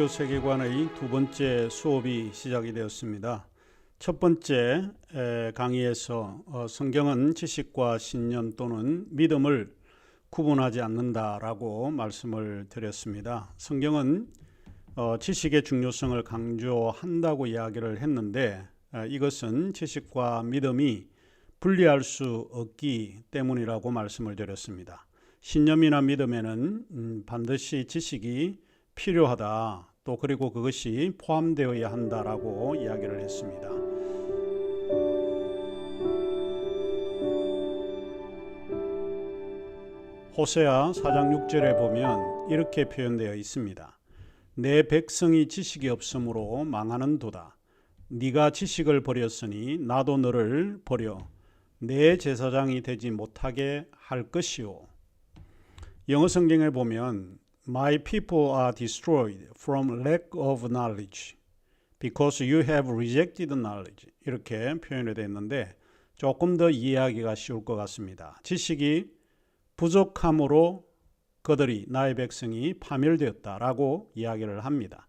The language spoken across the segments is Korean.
기독교 세계관의 두 번째 수업이 시작이 되었습니다. 첫 번째 에, 강의에서 어, 성경은 지식과 신념 또는 믿음을 구분하지 않는다라고 말씀을 드렸습니다. 성경은 어, 지식의 중요성을 강조한다고 이야기를 했는데 에, 이것은 지식과 믿음이 분리할 수 없기 때문이라고 말씀을 드렸습니다. 신념이나 믿음에는 음, 반드시 지식이 필요하다. 또 그리고 그것이 포함되어야 한다라고 이야기를 했습니다. 호세아 4장 6절에 보면 이렇게 표현되어 있습니다. 내 백성이 지식이 없으므로 망하는 도다. 네가 지식을 버렸으니 나도 너를 버려 내 제사장이 되지 못하게 할 것이요. 영어 성경에 보면 My people are destroyed from lack of knowledge because you have rejected knowledge. 이렇게 표현이 되어 있는데 조금 더 이해하기가 쉬울 것 같습니다. 지식이 부족함으로 그들이 나의 백성이 파멸되었다라고 이야기를 합니다.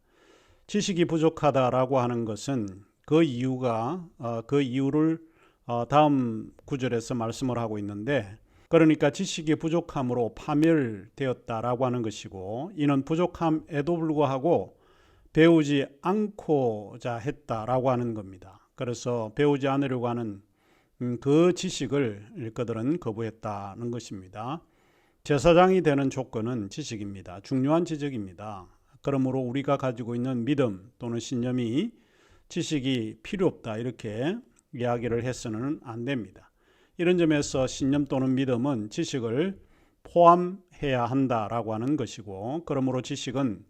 지식이 부족하다라고 하는 것은 그 이유가 어, 그 이유를 어, 다음 구절에서 말씀을 하고 있는데 그러니까 지식이 부족함으로 파멸되었다라고 하는 것이고 이는 부족함에도 불구하고 배우지 않고자 했다라고 하는 겁니다. 그래서 배우지 않으려고 하는 음, 그 지식을 그들은 거부했다는 것입니다. 제사장이 되는 조건은 지식입니다. 중요한 지적입니다. 그러므로 우리가 가지고 있는 믿음 또는 신념이 지식이 필요 없다 이렇게 이야기를 해서는 안 됩니다. 이런 점에서 신념 또는 믿음은 지식을 포함해야 한다라고 하는 것이고 그러므로 지식은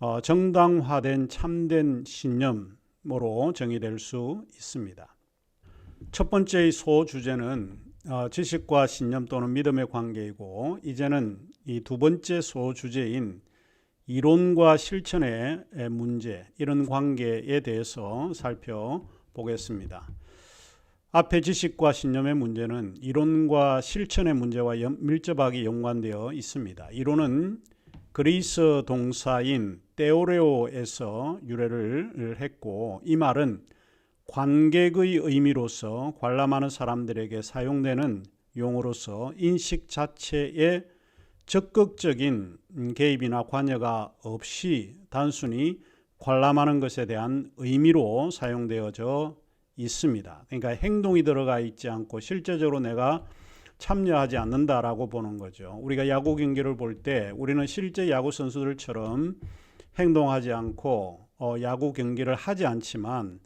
어, 정당화된 참된 신념으로 정의될 수 있습니다. 첫 번째의 소주제는 어, 지식과 신념 또는 믿음의 관계이고 이제는 이 두 번째 소주제인 이론과 실천의 문제 이런 관계에 대해서 살펴보겠습니다. 앞에 지식과 신념의 문제는 이론과 실천의 문제와 밀접하게 연관되어 있습니다. 이론은 그리스 동사인 테오레오에서 유래를 했고 이 말은 관객의 의미로서 관람하는 사람들에게 사용되는 용어로서 인식 자체에 적극적인 개입이나 관여가 없이 단순히 관람하는 것에 대한 의미로 사용되어져 있습니다. 그러니까 행동이 들어가 있지 않고 실제적으로 내가 참여하지 않는다라고 보는 거죠. 우리가 야구 경기를 볼 때 우리는 실제 야구 선수들처럼 행동하지 않고 어, 야구 경기를 하지 않지만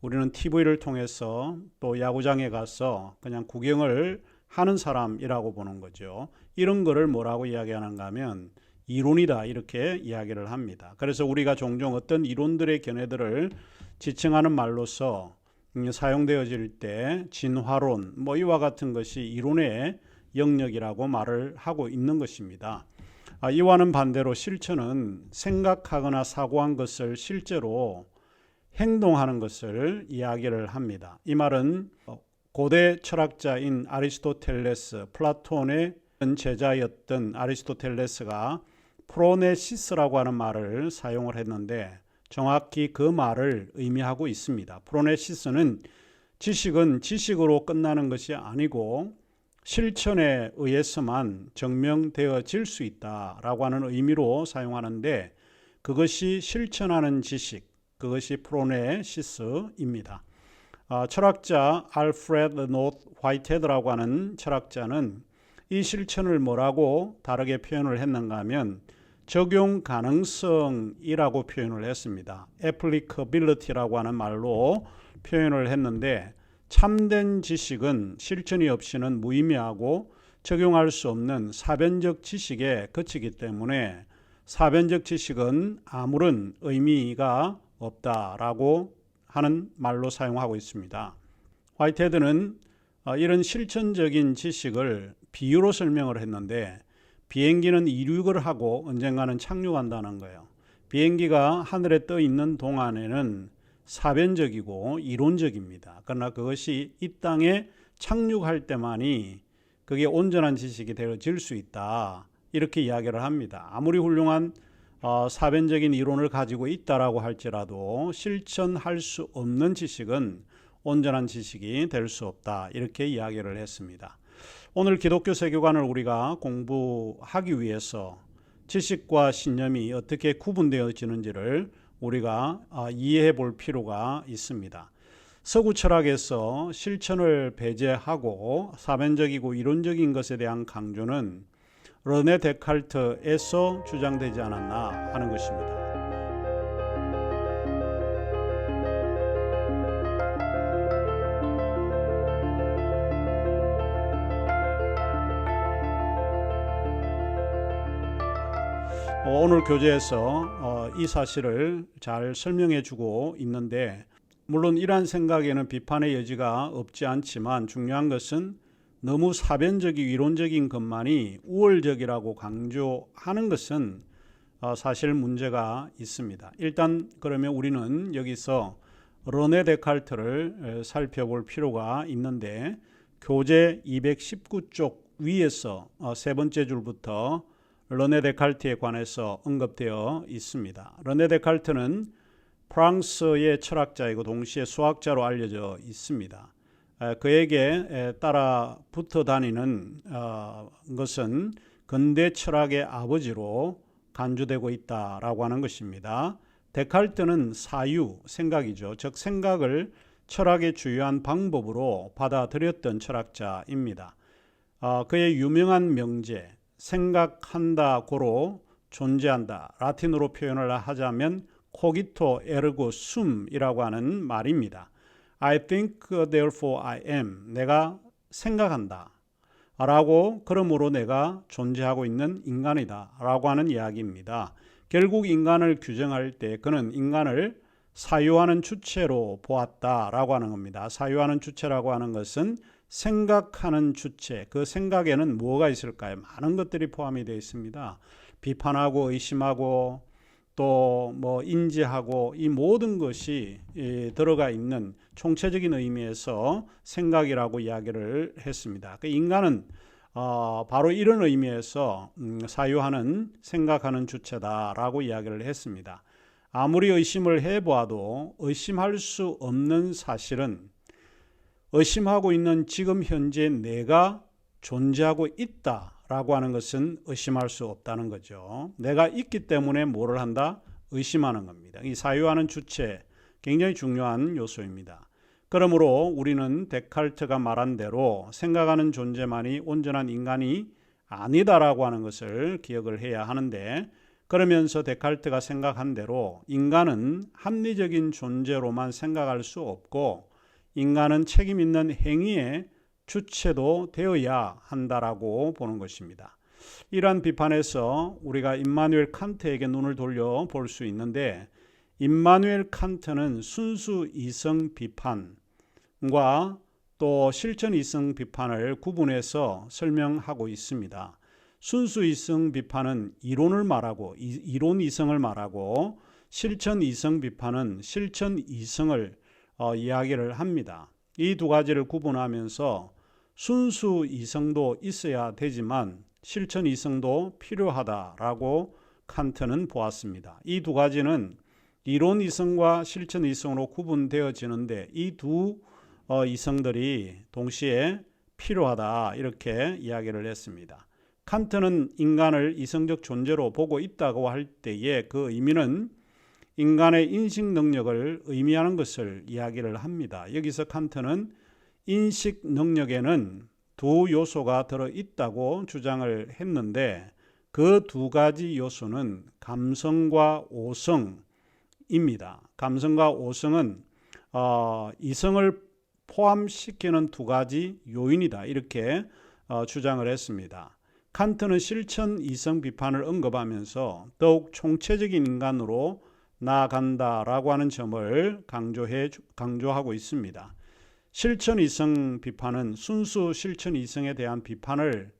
우리는 TV를 통해서 또 야구장에 가서 그냥 구경을 하는 사람이라고 보는 거죠. 이런 거를 뭐라고 이야기하는가 하면 이론이다 이렇게 이야기를 합니다. 그래서 우리가 종종 어떤 이론들의 견해들을 지칭하는 말로서 음, 사용되어질 때 진화론 뭐 이와 같은 것이 이론의 영역이라고 말을 하고 있는 것입니다. 아, 이와는 반대로 실천은 생각하거나 사고한 것을 실제로 행동하는 것을 이야기를 합니다. 이 말은 고대 철학자인 아리스토텔레스, 플라톤의 제자였던 아리스토텔레스가 프로네시스라고 하는 말을 사용을 했는데 정확히 그 말을 의미하고 있습니다. 프로네시스는 지식은 지식으로 끝나는 것이 아니고 실천에 의해서만 증명되어질 수 있다라고 하는 의미로 사용하는데 그것이 실천하는 지식, 그것이 프로네시스입니다. 어, 철학자 알프레드 노트 화이테드라고 하는 철학자는 이 실천을 뭐라고 다르게 표현을 했는가 하면 적용 가능성이라고 표현을 했습니다. applicability라고 하는 말로 표현을 했는데 참된 지식은 실천이 없이는 무의미하고 적용할 수 없는 사변적 지식에 그치기 때문에 사변적 지식은 아무런 의미가 없다라고 하는 말로 사용하고 있습니다. 화이테드는 어, 이런 실천적인 지식을 비유로 설명을 했는데 비행기는 이륙을 하고 언젠가는 착륙한다는 거예요. 비행기가 하늘에 떠 있는 동안에는 사변적이고 이론적입니다. 그러나 그것이 이 땅에 착륙할 때만이 그게 온전한 지식이 되어질 수 있다. 이렇게 이야기를 합니다. 아무리 훌륭한 어, 사변적인 이론을 가지고 있다라고 할지라도 실천할 수 없는 지식은 온전한 지식이 될 수 없다. 이렇게 이야기를 했습니다. 오늘 기독교 세계관을 우리가 공부하기 위해서 지식과 신념이 어떻게 구분되어지는지를 우리가 아, 이해해 볼 필요가 있습니다. 서구 철학에서 실천을 배제하고 사변적이고 이론적인 것에 대한 강조는 르네 데칼트에서 주장되지 않았나 하는 것입니다. 오늘 교재에서 어, 이 사실을 잘 설명해 주고 있는데 물론 이러한 생각에는 비판의 여지가 없지 않지만 중요한 것은 너무 사변적이 이론적인 것만이 우월적이라고 강조하는 것은 어, 사실 문제가 있습니다. 일단 그러면 우리는 여기서 르네 데칼트를 살펴볼 필요가 있는데 교재 219쪽 위에서 세 번째 줄부터 르네 데칼트에 관해서 언급되어 있습니다. 르네 데칼트는 프랑스의 철학자이고 동시에 수학자로 알려져 있습니다. 그에게 따라 붙어 다니는 어, 것은 근대 철학의 아버지로 간주되고 있다라고 하는 것입니다. 데칼트는 사유, 생각이죠. 즉 생각을 철학의 주요한 방법으로 받아들였던 철학자입니다. 어, 그의 유명한 명제 생각한다 고로 존재한다. 라틴어로 표현을 하자면 코기토 에르고 숨이라고 하는 말입니다. I think therefore I am. 내가 생각한다. 라고 그러므로 내가 존재하고 있는 인간이다. 라고 하는 이야기입니다. 결국 인간을 규정할 때 그는 인간을 사유하는 주체로 보았다 라고 하는 겁니다. 사유하는 주체라고 하는 것은 생각하는 주체, 그 생각에는 뭐가 있을까요? 많은 것들이 포함이 되어 있습니다. 비판하고 의심하고 또 뭐 인지하고 이 모든 것이 들어가 있는 총체적인 의미에서 생각이라고 이야기를 했습니다. 그 인간은 어, 바로 이런 의미에서 음, 사유하는 생각하는 주체다라고 이야기를 했습니다. 아무리 의심을 해보아도 의심할 수 없는 사실은 의심하고 있는 지금 현재 내가 존재하고 있다라고 하는 것은 의심할 수 없다는 거죠. 내가 있기 때문에 뭐를 한다? 의심하는 겁니다. 이 사유하는 주체 굉장히 중요한 요소입니다. 그러므로 우리는 데칼트가 말한 대로 생각하는 존재만이 온전한 인간이 아니다라고 하는 것을 기억을 해야 하는데 그러면서 데칼트가 생각한 대로 인간은 합리적인 존재로만 생각할 수 없고 인간은 책임 있는 행위의 주체도 되어야 한다라고 보는 것입니다. 이러한 비판에서 우리가 임마누엘 칸트에게 눈을 돌려 볼 수 있는데 임마누엘 칸트는 순수 이성 비판과 또 실천 이성 비판을 구분해서 설명하고 있습니다. 순수 이성 비판은 이론을 말하고 이론 이성을 말하고 실천 이성 비판은 실천 이성을 어, 이야기를 합니다. 이 두 가지를 구분하면서 순수 이성도 있어야 되지만 실천 이성도 필요하다라고 칸트는 보았습니다. 이 두 가지는 이론 이성과 실천 이성으로 구분되어지는데 이두 어, 이성들이 동시에 필요하다 이렇게 이야기를 했습니다. 칸트는 인간을 이성적 존재로 보고 있다고 할 때에 그 의미는 인간의 인식 능력을 의미하는 것을 이야기를 합니다. 여기서 칸트는 인식 능력에는 두 요소가 들어 있다고 주장을 했는데 그 두 가지 요소는 감성과 오성입니다. 감성과 오성은 어, 이성을 포함시키는 두 가지 요인이다. 이렇게 어, 주장을 했습니다. 칸트는 실천 이성 비판을 언급하면서 더욱 총체적인 인간으로 나아간다라고 하는 점을 강조해 강조하고 있습니다. 실천 이성 비판은 순수 실천 이성에 대한 비판을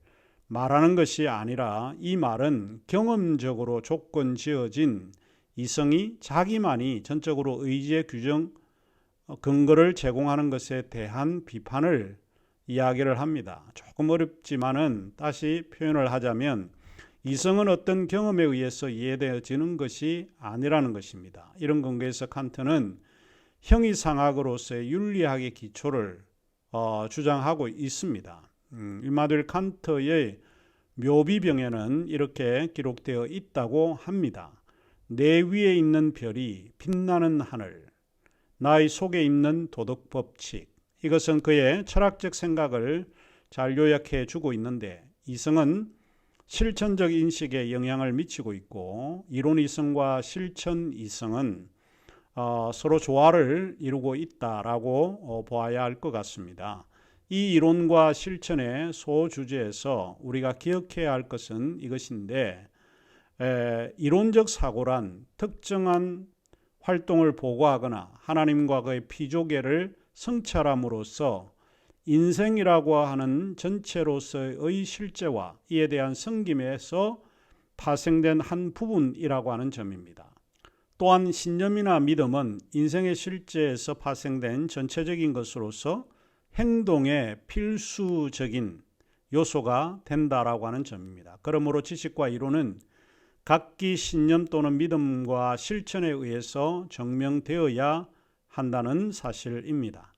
말하는 것이 아니라 이 말은 경험적으로 조건 지어진 이성이 자기만이 전적으로 의지의 규정 어, 근거를 제공하는 것에 대한 비판을 이야기를 합니다. 조금 어렵지만은 다시 표현을 하자면 이성은 어떤 경험에 의해서 이해되어지는 것이 아니라는 것입니다. 이런 근거에서 칸트는 형이상학으로서의 윤리학의 기초를 어, 주장하고 있습니다. 음, 일마누엘 칸트의 묘비병에는 이렇게 기록되어 있다고 합니다. 내 위에 있는 별이 빛나는 하늘, 나의 속에 있는 도덕 법칙. 이것은 그의 철학적 생각을 잘 요약해 주고 있는데 이성은 실천적 인식에 영향을 미치고 있고 이론 이성과 실천 이성은 어, 서로 조화를 이루고 있다라고 어, 보아야 할 것 같습니다. 이 이론과 실천의 소주제에서 우리가 기억해야 할 것은 이것인데 에, 이론적 사고란 특정한 활동을 보고하거나 하나님과 그의 피조계를 성찰함으로써 인생이라고 하는 전체로서의 실제와 이에 대한 성김에서 파생된 한 부분이라고 하는 점입니다. 또한 신념이나 믿음은 인생의 실제에서 파생된 전체적인 것으로서 행동의 필수적인 요소가 된다라고 하는 점입니다. 그러므로 지식과 이론은 각기 신념 또는 믿음과 실천에 의해서 증명되어야 한다는 사실입니다.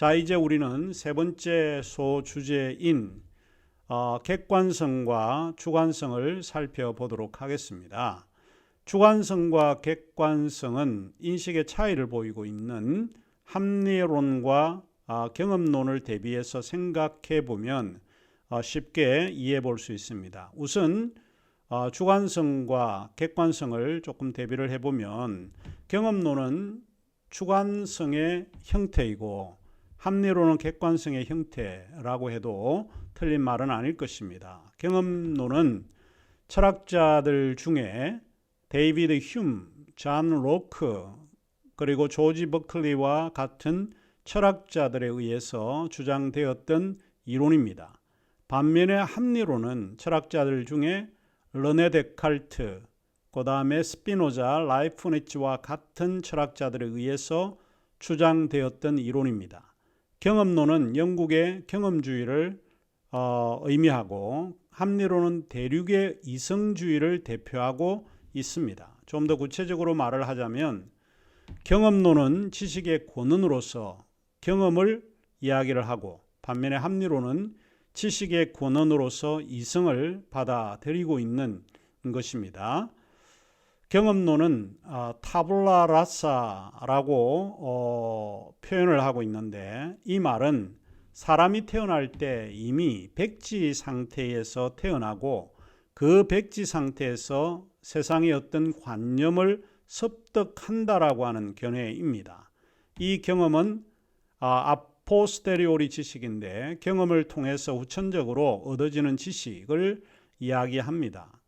자, 이제 우리는 세 번째 소주제인 어, 객관성과 주관성을 살펴보도록 하겠습니다. 주관성과 객관성은 인식의 차이를 보이고 있는 합리론과 어, 경험론을 대비해서 생각해 보면 어, 쉽게 이해해 볼 수 있습니다. 우선 어, 주관성과 객관성을 조금 대비를 해보면 경험론은 주관성의 형태이고 합리론은 객관성의 형태라고 해도 틀린 말은 아닐 것입니다. 경험론은 철학자들 중에 데이비드 휴m, 잔 로크, 그리고 조지 버클리와 같은 철학자들에 의해서 주장되었던 이론입니다. 반면에 합리론은 철학자들 중에 르네 데칼트, 그 다음에 스피노자, 라이프니츠와 같은 철학자들에 의해서 주장되었던 이론입니다. 경험론은 영국의 경험주의를 어, 의미하고 합리론은 대륙의 이성주의를 대표하고 있습니다. 좀 더 구체적으로 말을 하자면 경험론은 지식의 권원으로서 경험을 이야기를 하고 반면에 합리론은 지식의 권원으로서 이성을 받아들이고 있는 것입니다. 경험론은 어, 타블라 라사라고 어, 표현을 하고 있는데 이 말은 사람이 태어날 때 이미 백지 상태에서 태어나고 그 백지 상태에서 세상의 어떤 관념을 습득한다라고 하는 견해입니다. 이 경험은 아, 아포스테리오리 지식인데 경험을 통해서 후천적으로 얻어지는 지식을 이야기합니다.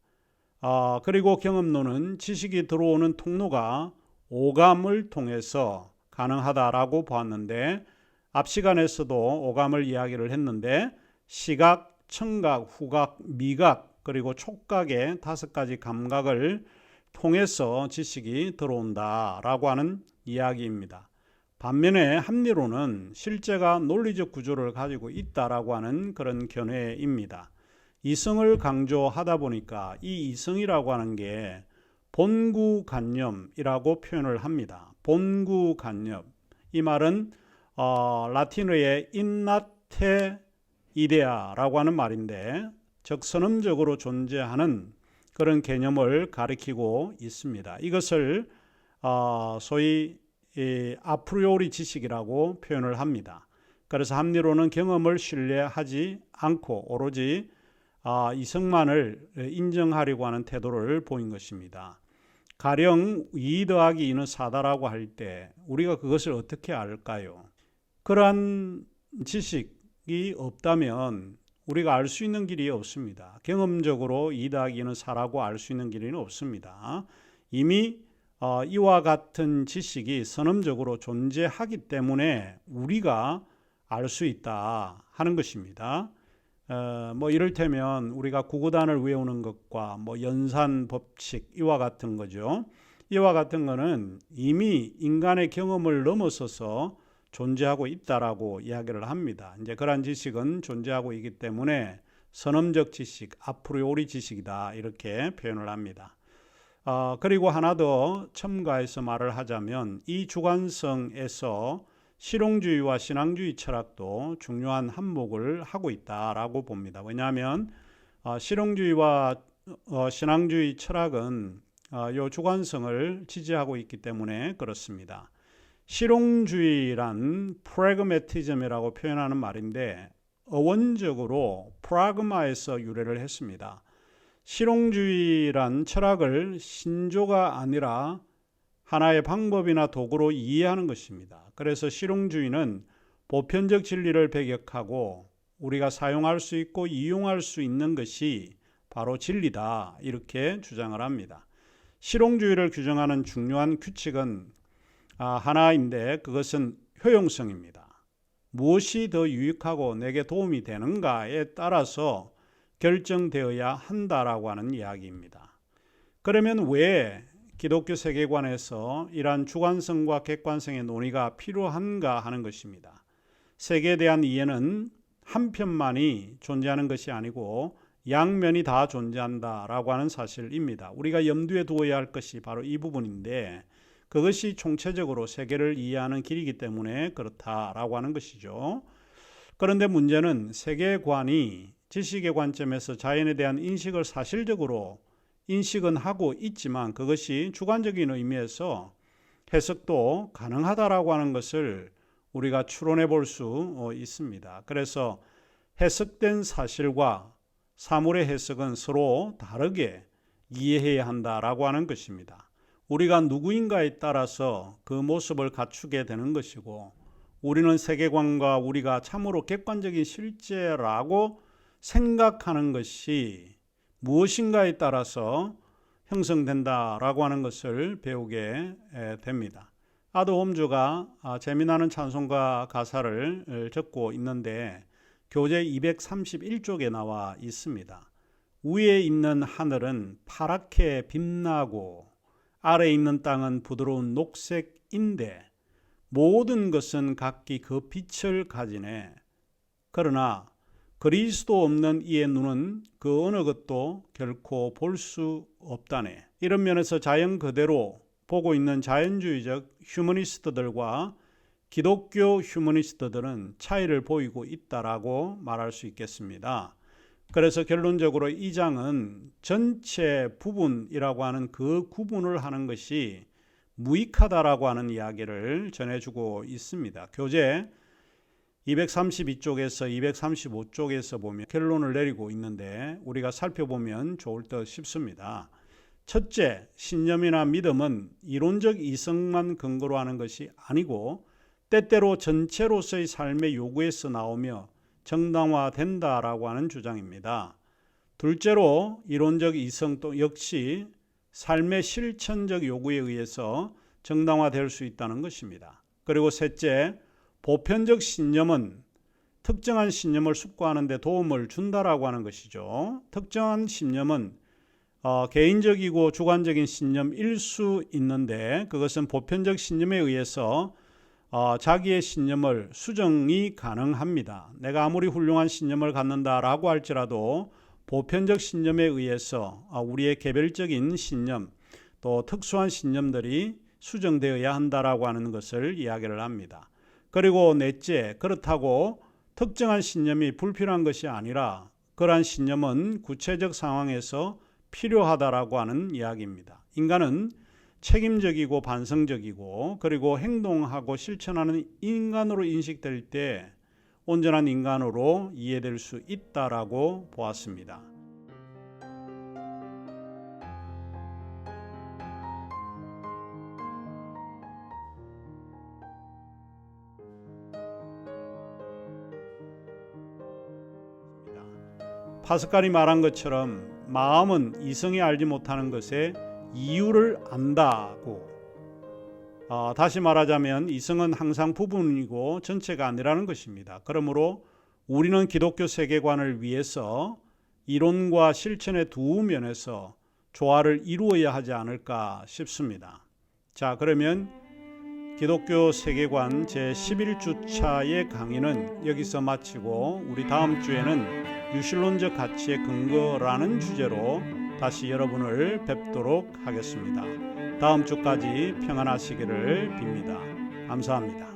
아, 그리고 경험론은 지식이 들어오는 통로가 오감을 통해서 가능하다라고 보았는데 앞 시간에서도 오감을 이야기를 했는데 시각, 청각, 후각, 미각 그리고 촉각의 다섯 가지 감각을 통해서 지식이 들어온다라고 하는 이야기입니다. 반면에 합리론은 실제가 논리적 구조를 가지고 있다라고 하는 그런 견해입니다. 이성을 강조하다 보니까 이 이성이라고 하는 게 본구관념이라고 표현을 합니다. 본구관념. 이 말은 어, 라틴어의 인나테 이데아라고 하는 말인데 즉 선언적으로 존재하는 그런 개념을 가리키고 있습니다. 이것을 어, 소위 아프리오리 지식이라고 표현을 합니다. 그래서 합리로는 경험을 신뢰하지 않고 오로지 아, 이성만을 인정하려고 하는 태도를 보인 것입니다. 가령 2 더하기 2는 4다라고 할 때 우리가 그것을 어떻게 알까요? 그러한 지식이 없다면 우리가 알 수 있는 길이 없습니다. 경험적으로 2 더하기 2는 4라고 알 수 있는 길은 없습니다. 이미 어, 이와 같은 지식이 선언적으로 존재하기 때문에 우리가 알 수 있다 하는 것입니다. 어, 뭐 이를테면 우리가 구구단을 외우는 것과 뭐 연산 법칙 이와 같은 거죠. 이와 같은 거는 이미 인간의 경험을 넘어서서 존재하고 있다라고 이야기를 합니다. 이제 그러한 지식은 존재하고 있기 때문에 선험적 지식, 아프리오리 지식이다 이렇게 표현을 합니다. 어, 그리고 하나 더 첨가해서 말을 하자면 이 주관성에서 실용주의와 신앙주의 철학도 중요한 한몫을 하고 있다라고 봅니다. 왜냐하면 어, 실용주의와 어, 신앙주의 철학은 어, 요 주관성을 지지하고 있기 때문에 그렇습니다. 실용주의란 프래그매티즘이라고 표현하는 말인데 어원적으로 프라그마에서 유래를 했습니다. 실용주의란 철학을 신조가 아니라 하나의 방법이나 도구로 이해하는 것입니다. 그래서 실용주의는 보편적 진리를 배격하고 우리가 사용할 수 있고 이용할 수 있는 것이 바로 진리다 이렇게 주장을 합니다. 실용주의를 규정하는 중요한 규칙은 아, 하나인데 그것은 효용성입니다. 무엇이 더 유익하고 내게 도움이 되는가에 따라서 결정되어야 한다라고 하는 이야기입니다. 그러면 왜 기독교 세계관에서 이러한 주관성과 객관성의 논의가 필요한가 하는 것입니다. 세계에 대한 이해는 한 편만이 존재하는 것이 아니고 양면이 다 존재한다라고 하는 사실입니다. 우리가 염두에 두어야 할 것이 바로 이 부분인데 그것이 총체적으로 세계를 이해하는 길이기 때문에 그렇다라고 하는 것이죠. 그런데 문제는 세계관이 지식의 관점에서 자연에 대한 인식을 사실적으로 인식은 하고 있지만 그것이 주관적인 의미에서 해석도 가능하다라고 하는 것을 우리가 추론해 볼 수 있습니다. 그래서 해석된 사실과 사물의 해석은 서로 다르게 이해해야 한다라고 하는 것입니다. 우리가 누구인가에 따라서 그 모습을 갖추게 되는 것이고 우리는 세계관과 우리가 참으로 객관적인 실제라고 생각하는 것이 무엇인가에 따라서 형성된다라고 하는 것을 배우게 됩니다. 아드 홈즈가 재미나는 찬송가 가사를 적고 있는데 교재 231쪽에 나와 있습니다. 위에 있는 하늘은 파랗게 빛나고 아래 있는 땅은 부드러운 녹색인데 모든 것은 각기 그 빛을 가지네. 그러나 그리스도 없는 이의 눈은 그 어느 것도 결코 볼 수 없다네. 이런 면에서 자연 그대로 보고 있는 자연주의적 휴머니스트들과 기독교 휴머니스트들은 차이를 보이고 있다라고 말할 수 있겠습니다. 그래서 결론적으로 이 장은 전체 부분이라고 하는 그 구분을 하는 것이 무익하다라고 하는 이야기를 전해주고 있습니다. 교재 232쪽에서 235쪽에서 보면 결론을 내리고 있는데 우리가 살펴보면 좋을 듯 싶습니다. 첫째, 신념이나 믿음은 이론적 이성만 근거로 하는 것이 아니고 때때로 전체로서의 삶의 요구에서 나오며 정당화된다라고 하는 주장입니다. 둘째로 이론적 이성 또 역시 삶의 실천적 요구에 의해서 정당화될 수 있다는 것입니다. 그리고 셋째, 보편적 신념은 특정한 신념을 숙고하는 데 도움을 준다라고 하는 것이죠. 특정한 신념은 어, 개인적이고 주관적인 신념일 수 있는데 그것은 보편적 신념에 의해서 어, 자기의 신념을 수정이 가능합니다. 내가 아무리 훌륭한 신념을 갖는다라고 할지라도 보편적 신념에 의해서 어, 우리의 개별적인 신념 또 특수한 신념들이 수정되어야 한다라고 하는 것을 이야기를 합니다. 그리고 넷째, 그렇다고 특정한 신념이 불필요한 것이 아니라 그러한 신념은 구체적 상황에서 필요하다라고 하는 이야기입니다. 인간은 책임적이고 반성적이고 그리고 행동하고 실천하는 인간으로 인식될 때 온전한 인간으로 이해될 수 있다라고 보았습니다. 파스칼이 말한 것처럼 마음은 이성이 알지 못하는 것에 이유를 안다고. 어, 다시 말하자면 이성은 항상 부분이고 전체가 아니라는 것입니다. 그러므로 우리는 기독교 세계관을 위해서 이론과 실천의 두 면에서 조화를 이루어야 하지 않을까 싶습니다. 자, 그러면 기독교 세계관 제 11주차의 강의는 여기서 마치고 우리 다음 주에는 유실론적 가치의 근거라는 주제로 다시 여러분을 뵙도록 하겠습니다. 다음 주까지 평안하시기를 빕니다. 감사합니다.